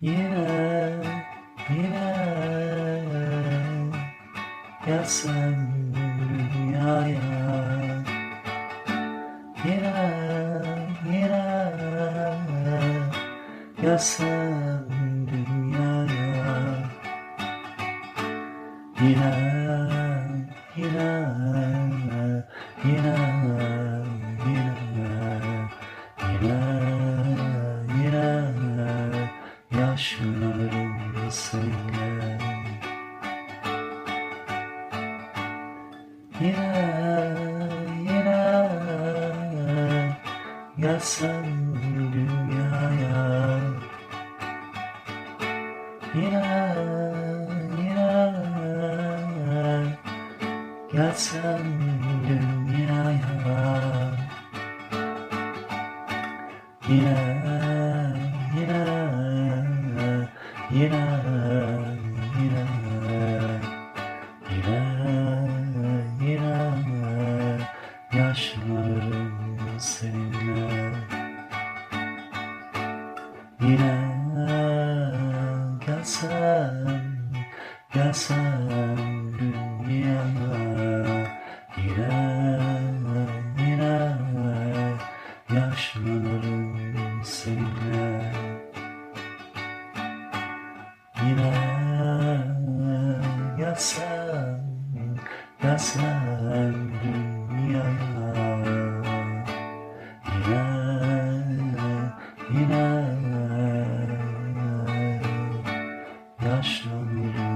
Yine, yine Gelsen dünyaya Yine, yine Gelsen dünyaya Yine, yine Yine, Yine, yine Gelsen dünyaya Yine, yine Gelsen dünyaya Yine, yine, yine, yine, yine yaşlarım seninle. Yine gelsen, gelsen dünyaya. Yine, yine yaşlarım seninle. Yine yasan, yasan dünyaya. Yine, yine yaşlanırsın.